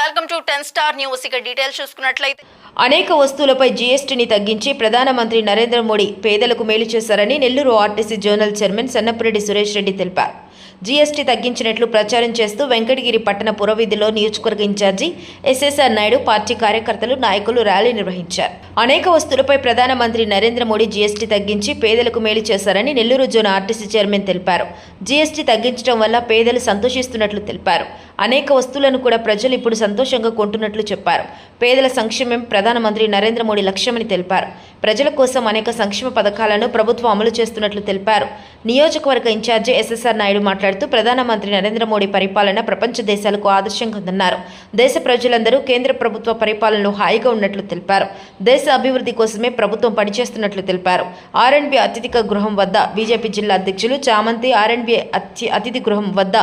Welcome to ten star news. ఇక details చూసుకున్నట్లయితే అనేక వస్తువులపై జీఎస్టీని తగ్గించి ప్రధానమంత్రి నరేంద్ర మోడీ పేదలకు మేలు చేశారని Nellore RTC zonal chairman Sannapareddy Suresh Reddy తెలిపారు. జీఎస్టీ తగ్గించినట్లు ప్రచారం చేస్తూ వెంకటగిరి పట్టణ పురవీధిలో నియోజకవర్గ ఇన్ఛార్జి ఎస్ఎస్ఆర్ నాయుడు పార్టీ కార్యకర్తలు నాయకులు ర్యాలీ నిర్వహించారు. అనేక వస్తువులపై ప్రధానమంత్రి నరేంద్ర మోడీ జీఎస్టీ తగ్గించి పేదలకు మేలు చేశారని నెల్లూరు జోన్ ఆర్టీసీ చైర్మన్ తెలిపారు. జీఎస్టీ తగ్గించడం వల్ల పేదలు సంతోషిస్తున్నట్లు తెలిపారు. అనేక వస్తువులను కూడా ప్రజలు ఇప్పుడు సంతోషంగా కొంటున్నట్లు చెప్పారు. పేదల సంక్షేమం ప్రధానమంత్రి నరేంద్ర మోడీ లక్ష్యమని తెలిపారు. ప్రజల కోసం అనేక సంక్షేమ పథకాలను ప్రభుత్వం అమలు చేస్తున్నట్లు తెలిపారు. నియోజకవర్గ ఇన్ఛార్జి ఎస్ఎస్ఆర్ నాయుడు మాట్లాడుతూ ప్రధానమంత్రి నరేంద్ర మోడీ పరిపాలన ప్రపంచ దేశాలకు ఆదర్శంగా ఉందన్నారు. దేశ ప్రజలందరూ కేంద్ర ప్రభుత్వ పరిపాలనలో హాయిగా ఉన్నట్లు తెలిపారు. దేశ అభివృద్ధి కోసమే ప్రభుత్వం పనిచేస్తున్నట్లు తెలిపారు. ఆర్ఎండ్బి అతిథిక గృహం వద్ద బీజేపీ జిల్లా అధ్యక్షులు చామంతి ఆర్ఎండ్బి అతి అతిథి గృహం వద్ద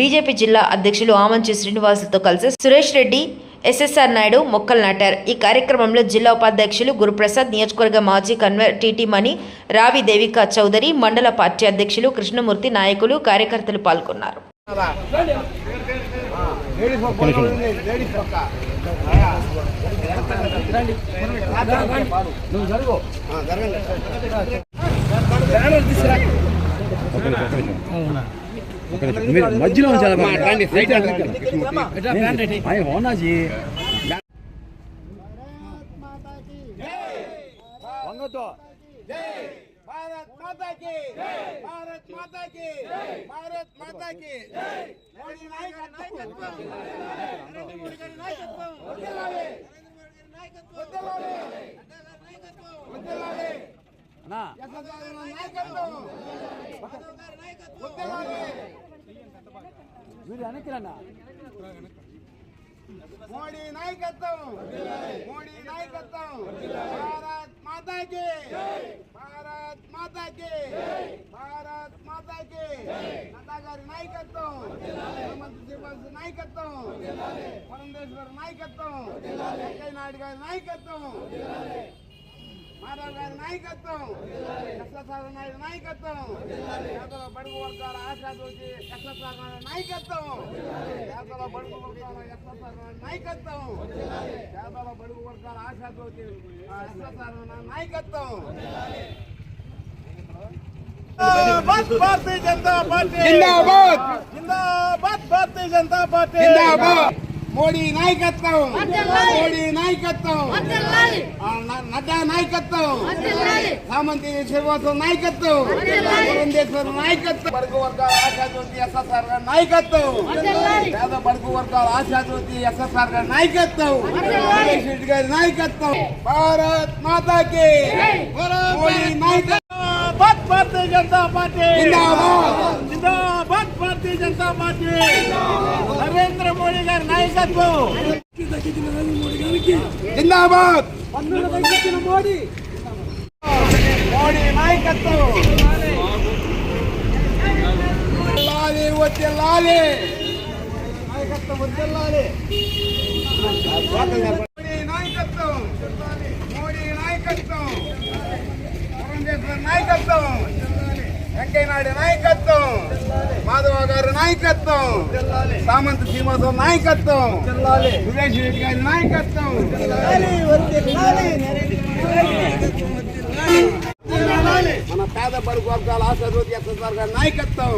బీజేపీ జిల్లా అధ్యక్షులు ఆమంచి శ్రీనివాసులతో కలిసి సురేష్ రెడ్డి ఎస్ఎస్ఆర్ నాయుడు మొక్కలు నాటారు. ఈ కార్యక్రమంలో జిల్లా ఉపాధ్యక్షులు గురుప్రసాద్ నియోజకవర్గ మాజీ కన్వీనర్ టీటీ మణి రావి దేవికా చౌదరి మండల పార్టీ అధ్యక్షులు కృష్ణమూర్తి నాయకులు కార్యకర్తలు పాల్గొన్నారు. జరుగు. మీరు మధ్యలో హోనాజీ వంగతో భారత్ మాతా కి భారత్ మాతా కి భారత్ మాతా కి మోడీ నాయకత్వం నరేంద్ర మోడీ గారి నాయకత్వం. వర్ధిల్లాలి వర్ధిల్లాలి వర్ధిల్లాలి అన్నా. ఎస్ఎస్ఆర్ గారి నాయకత్వం మాధవ్ గారి నాయకత్వం వర్ధిల్లాలి వీడు వెనక్కిరన్నా. మోడీ నాయకత్వం. మోడీ నాయకత్వం. భారత్ మాతాకి. భారత్ మాతాకి. భారత్ మాతాకి. నడ్డా గారి నాయకత్వం. హేమంత్ శ్రీనివాస్ నాయకత్వం. పురంధేశ్వర్ నాయకత్వం. వెంకయ్య నాయుడు గారి నాయకత్వం. మాధవ్ గారి నాయకత్వం ఎస్ఎస్ఆర్ నాయుడు నాయకత్వం పేదల బడుగు వర్గాల ఆశాదోచి ఎస్ఎస్ఆర్ నాయుడు నాయకత్వం పేదల బడుగు వర్గాల ఎస్ఎస్ఆర్ నాయుడు నాయకత్వం పేదల బడుగు వర్గాల ఆశాదోచి ఎస్ఎస్ఆర్ నాయకత్వం జిందాబాద్ భారతీయ జనతా పార్టీ జిందాబాద్ జిందాబాద్ భారతీయ జనతా పార్టీ జిందాబాద్ మోడీ నాయకత్వం. మోడీ నాయకత్వం. నడ్డా నాయకత్వం. సామంతి శ్రీనివాసం నాయకత్వం. పురంధేశ్వర నాయకత్వం. బడుగు వర్గాల ఆశాజ్యోతి ఎస్ఎస్ఆర్ గారి నాయకత్వం. పేద బడుగు వర్గాల ఆశాజ్యోతి ఎస్ఎస్ఆర్ గారి నాయకత్వం. సురేష్ రెడ్డి గారి నాయకత్వం. భారత్ మాతాకి. మోడీ నాయకత్వం. భారతీయ జనతా పార్టీ. జిందాబాద్. జిందాబాద్. పార్టీ నరేంద్ర మోడీ గారి నాయకత్వం. జిందాబాద్! మోడీ మోడీ నాయకత్వం. లాలి వచ్చేలాలి నాయకత్వం వచ్చేలాలి మోడీ నాయకత్వం! మోడీ నాయకత్వం! నాయకత్వం! వెంకయ్య నాయుడు నాయకత్వం. మాధవ గారి నాయకత్వం. సామంత శ్రీనివాసరావు నాయకత్వం. సురేష్ రెడ్డి గారి నాయకత్వం. మన పేద బడుగు వర్గాల ఆశాజ్యోతి ఎస్ఎస్ఆర్ గారి నాయకత్వం.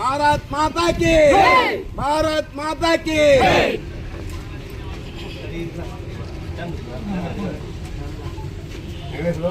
భారత్ మాతాకి. భారత్ మాతాకి. పర్లేదు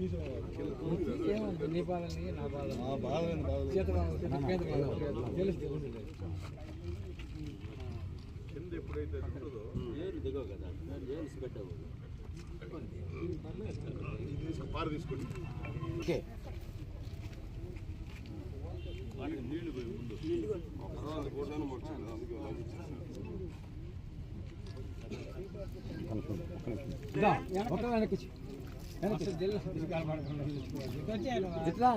జరిగిన ఏం నా బాధ జరుగుతాను కింద ఎప్పుడైతే ఉంటుందో పార తీసుకోండి నీళ్ళు పోయి ముందు తర్వాత పోతాను వచ్చింది అందుకే అలా ఇచ్చేసాను. ఒక్క వెనక్కి ఇచ్చి. వెనక్కి. ఇట్లా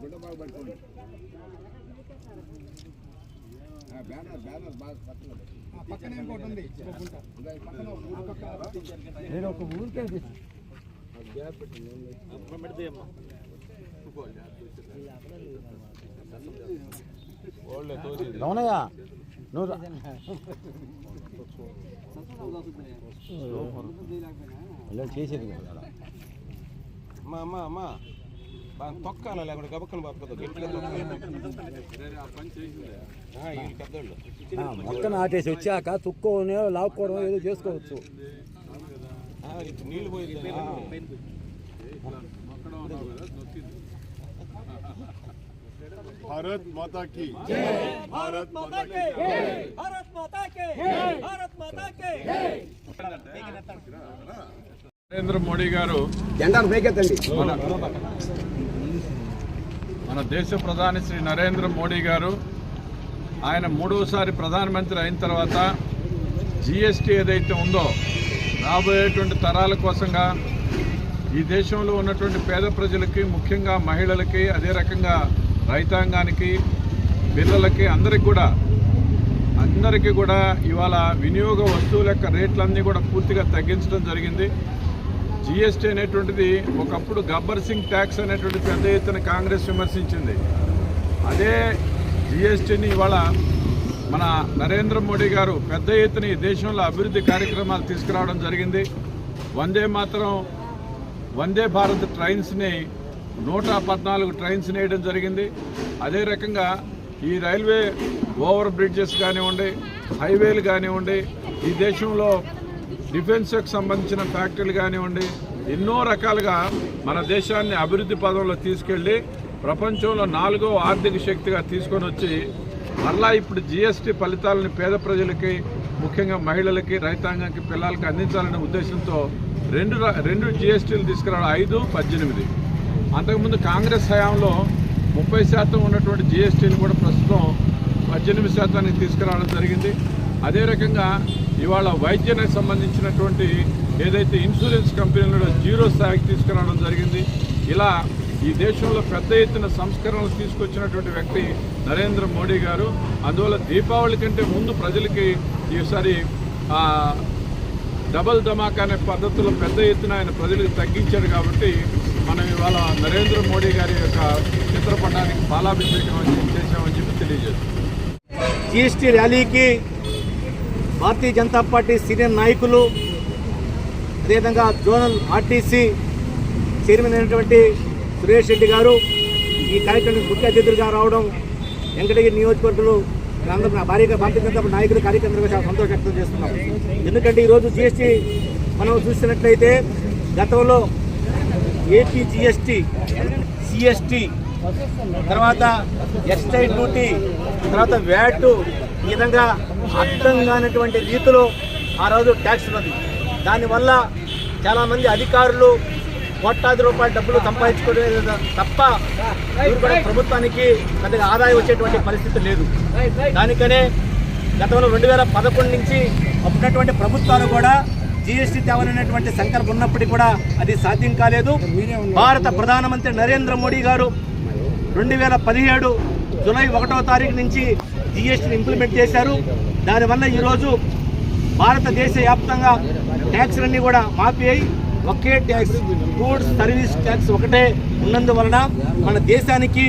గుడ్డ బాగా పట్టుకోండి బ్యానర్ బ్యానర్ బాగా పట్టుకోండి పక్కన ఇంకోటి ఉంది పక్కన ఊరు పక్కన నేను ఒక ఊరికే రమణయ్య నువ్వు. ఇలా చేసేది కదా? అమ్మా అమ్మా అమ్మా. బాగా తొక్కాల లేకుండా గబక్కన బాపకదు గట్టిగా మొక్క నాటేసి వచ్చాక తుక్కోనే లాక్కోవడం ఏదో చేసుకోవచ్చు. ఆ, ఇప్పుడు నీళ్ళు పోయింది భారత్ మాతా की। భారత్ మాతా की। నరేంద్ర మోడీ గారు మన దేశ ప్రధాని శ్రీ నరేంద్ర మోడీ గారు ఆయన మూడవసారి ప్రధానమంత్రి అయిన తర్వాత జిఎస్టీ ఏదైతే ఉందో రాబోయేటువంటి తరాల కోసంగా ఈ దేశంలో ఉన్నటువంటి పేద ప్రజలకి ముఖ్యంగా మహిళలకి అదే రకంగా రైతాంగానికి పిల్లలకి అందరికి కూడా అందరికీ కూడా ఇవాళ వినియోగ వస్తువుల యొక్క రేట్లన్నీ కూడా పూర్తిగా తగ్గించడం జరిగింది. జిఎస్టీ అనేటువంటిది ఒకప్పుడు గబ్బర్ సింగ్ ట్యాక్స్ అనేటువంటి పెద్ద ఎత్తున కాంగ్రెస్ విమర్శించింది. అదే జిఎస్టీని ఇవాళ మన నరేంద్ర మోడీ గారు పెద్ద ఎత్తున ఈ దేశంలో అభివృద్ధి కార్యక్రమాలు తీసుకురావడం జరిగింది. వందే మాత్రం వందే భారత్ ట్రైన్స్ని నూట పద్నాలుగు ట్రైన్స్ నేయడం జరిగింది. అదే రకంగా ఈ రైల్వే ఓవర్ బ్రిడ్జెస్ కానివ్వండి హైవేలు కానివ్వండి ఈ దేశంలో డిఫెన్స్కి సంబంధించిన ఫ్యాక్టరీలు కానివ్వండి ఎన్నో రకాలుగా మన దేశాన్ని అభివృద్ధి పదంలో తీసుకెళ్ళి ప్రపంచంలో నాలుగో ఆర్థిక శక్తిగా తీసుకొని వచ్చి మరలా ఇప్పుడు జిఎస్టీ ఫలితాలను పేద ప్రజలకి ముఖ్యంగా మహిళలకి రైతాంగానికి పిల్లలకి అందించాలనే ఉద్దేశంతో రెండు రెండు జిఎస్టీలు తీసుకురావడం ఐదు పద్దెనిమిది. అంతకుముందు కాంగ్రెస్ హయాంలో ముప్పై శాతం ఉన్నటువంటి జిఎస్టీని కూడా ప్రస్తుతం పద్దెనిమిది శాతానికి తీసుకురావడం జరిగింది. అదే రకంగా ఇవాళ వైద్యానికి సంబంధించినటువంటి ఏదైతే ఇన్సూరెన్స్ కంపెనీలలో జీరో స్థాయికి తీసుకురావడం జరిగింది. ఇలా ఈ దేశంలో పెద్ద ఎత్తున సంస్కరణలు తీసుకొచ్చినటువంటి వ్యక్తి నరేంద్ర మోడీ గారు. అందువల్ల దీపావళి కంటే ముందు ప్రజలకి ఈసారి డబల్ ధమాకా అనే పద్ధతిలో పెద్ద ఎత్తున ఆయన ప్రజలకు తగ్గించాడు కాబట్టి మనం ఇవాళ నరేంద్ర మోడీ గారి యొక్క చిత్రపటానికి పాలాభిషేకం చేశామని చెప్పి తెలియజేస్తున్నాం జీఎస్టీ ర్యాలీకి భారతీయ జనతా పార్టీ సీనియర్ నాయకులు అదేవిధంగా జోనల్ ఆర్టీసీ చైర్మన్ అయినటువంటి సురేష్ రెడ్డి గారు ఈ కార్యక్రమానికి ముఖ్య అతిథులుగా రావడం వెంకటగిరి నియోజకవర్గంలో అందరూ భారీగా భారతీయ జనతా పార్టీ నాయకులు కార్యక్రమంగా చాలా సంతోషం వ్యక్తం చేస్తున్నాం. ఎందుకంటే ఈరోజు జీఎస్టీ మనం చూసినట్లయితే గతంలో ఏపీ జిఎస్టీ సిఎస్టీ తర్వాత ఎక్సైజ్ డ్యూటీ తర్వాత వ్యాట్ ఈ విధంగా అర్థం కానటువంటి రీతిలో ఆ రోజు ట్యాక్స్ ఉన్నది. దానివల్ల చాలామంది అధికారులు కోట్లాది రూపాయల డబ్బులు సంపాదించుకునే తప్ప కూడా ప్రభుత్వానికి పెద్దగా ఆదాయం వచ్చేటువంటి పరిస్థితి లేదు. దానికనే గతంలో రెండు వేల పదకొండు నుంచి అప్పుడున్నటువంటి ప్రభుత్వాలు కూడా జీఎస్టీ తేవాలనేటువంటి సంకల్పం ఉన్నప్పటికీ కూడా అది సాధ్యం కాలేదు. భారత ప్రధానమంత్రి నరేంద్ర మోడీ గారు రెండు వేల పదిహేడు జూలై ఒకటవ తారీఖు నుంచి జీఎస్టీని ఇంప్లిమెంట్ చేశారు. దానివల్ల ఈరోజు భారతదేశ వ్యాప్తంగా ట్యాక్స్లన్నీ కూడా మాఫీ అయి ఒకే ట్యాక్స్ గూడ్స్ సర్వీస్ ట్యాక్స్ ఒకటే ఉన్నందువలన మన దేశానికి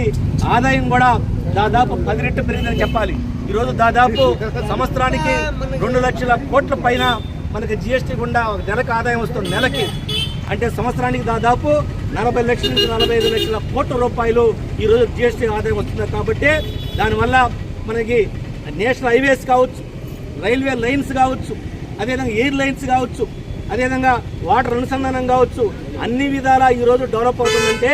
ఆదాయం కూడా దాదాపు పది రెట్లు పెరిగిందని చెప్పాలి. ఈరోజు దాదాపు సంవత్సరానికి రెండు లక్షల కోట్ల పైన మనకి జిఎస్టీ గుండా ఒక నెలకు ఆదాయం వస్తుంది. నెలకి. అంటే సంవత్సరానికి దాదాపు నలభై లక్షల నుంచి నలభై ఐదు లక్షల కోట్ల రూపాయలు ఈరోజు జిఎస్టీ ఆదాయం వస్తుంది. కాబట్టి దానివల్ల మనకి నేషనల్ హైవేస్ కావచ్చు రైల్వే లైన్స్ కావచ్చు అదేవిధంగా ఎయిర్ లైన్స్ కావచ్చు అదేవిధంగా వాటర్ అనుసంధానం కావచ్చు అన్ని విధాలా ఈరోజు డెవలప్ అవుతుందంటే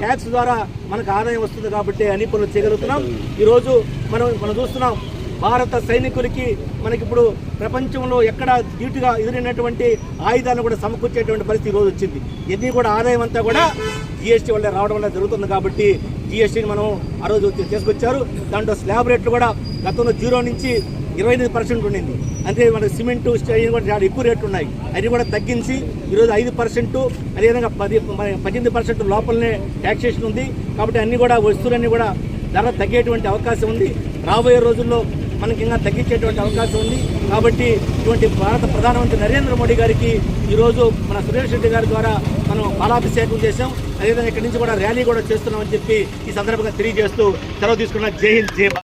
ట్యాక్స్ ద్వారా మనకు ఆదాయం వస్తుంది. కాబట్టి అన్ని పనులు చేయగలుగుతున్నాం. ఈరోజు మనం మనం చూస్తున్నాం భారత సైనికులకి మనకి ఇప్పుడు ప్రపంచంలో ఎక్కడ ధీటుగా ఎదురైనటువంటి ఆయుధాలను కూడా సమకూర్చేటువంటి పరిస్థితి ఈరోజు రోజు వచ్చింది. ఇవన్నీ కూడా ఆదాయం అంతా కూడా జిఎస్టీ వల్ల రావడం వల్ల జరుగుతుంది కాబట్టి జిఎస్టీని మనం ఆ రోజు తీసుకొచ్చారు. దాంట్లో స్లాబ్ రేట్లు కూడా గతంలో జీరో నుంచి ఇరవై ఎనిమిది పర్సెంట్ ఉండింది. అంటే మన సిమెంట్ స్టైన్ కూడా చాలా ఎక్కువ రేట్లు ఉన్నాయి. అవి కూడా తగ్గించి ఈరోజు ఐదు పర్సెంట్ అదేవిధంగా పది పద్దెనిమిది పర్సెంట్ లోపలనే ట్యాక్సేషన్ ఉంది. కాబట్టి అన్నీ కూడా వస్తువులన్నీ కూడా ధర తగ్గేటువంటి అవకాశం ఉంది. రాబోయే రోజుల్లో మనకి ఇంకా తగ్గించేటువంటి అవకాశం ఉంది. కాబట్టి ఇటువంటి భారత ప్రధానమంత్రి నరేంద్ర మోడీ గారికి ఈరోజు మన సురేష్ రెడ్డి గారి ద్వారా మనం పాలాభిషేకం చేశాం. అదేవిధంగా ఇక్కడి నుంచి కూడా ర్యాలీ కూడా చేస్తున్నామని చెప్పి ఈ సందర్భంగా తెలియజేస్తూ సెలవు తీసుకున్న జై హింద్ జై